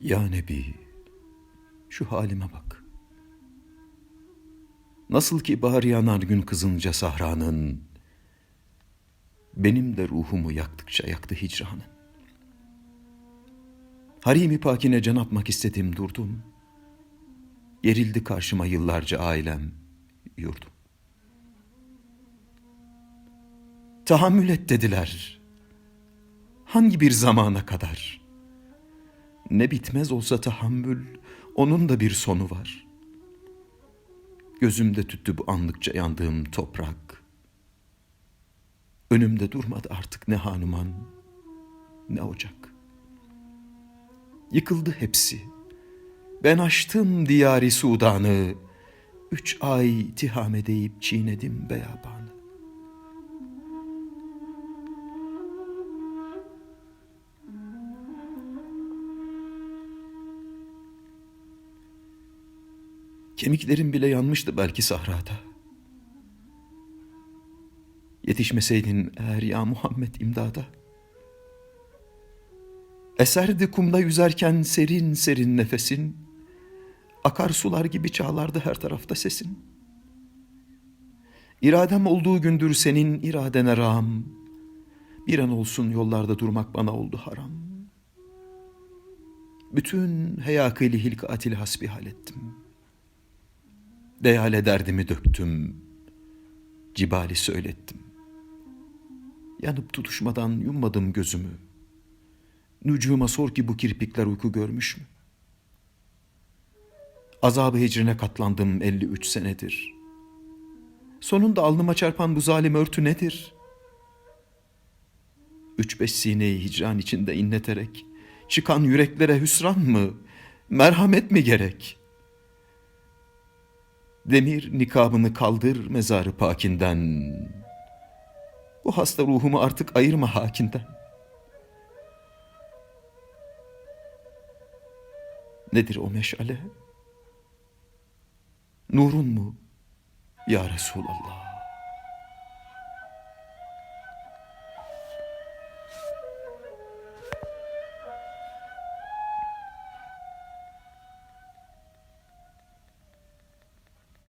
Ya Nebi, şu halime bak. Nasıl ki bahar yanar gün kızınca sahranın, benim de ruhumu yaktıkça yaktı hicranın. Harimi pakine can atmak istedim durdum. Gerildi karşıma yıllarca ailem, yurdum. Tahammül et dediler. Hangi bir zamana kadar? Ne bitmez olsa tahammül, onun da bir sonu var. Gözümde tüttü bu anlıkça yandığım toprak. Önümde durmadı artık ne hanuman, ne ocak. Yıkıldı hepsi. Ben açtım diyari Sudan'ı. Üç ay tihame deyip çiğnedim beyabanı. Kemiklerim bile yanmıştı belki sahrada. Yetişmeseydin eğer ya Muhammed imdada. Eserdi kumda yüzerken serin serin nefesin. Akar sular gibi çağlardı her tarafta sesin. İradem olduğu gündür senin iradene rağm. Bir an olsun yollarda durmak bana oldu haram. Bütün heyakili hilkatil hasbihal ettim. Deyale derdimi döktüm. Cibali söylettim. Yanıp tutuşmadan yummadım gözümü. Nücuma sor ki bu kirpikler uyku görmüş mü? Azabı hicrine katlandım 53 senedir. Sonunda alnıma çarpan bu zalim örtü nedir? Üç beş sineyi hicran içinde inleterek, çıkan yüreklere hüsran mı, merhamet mi gerek? Demir nikabını kaldır mezarı pakinden. Bu hasta ruhumu artık ayırma hakinden. Nedir o meşale? Nurun mu ya Resulallah?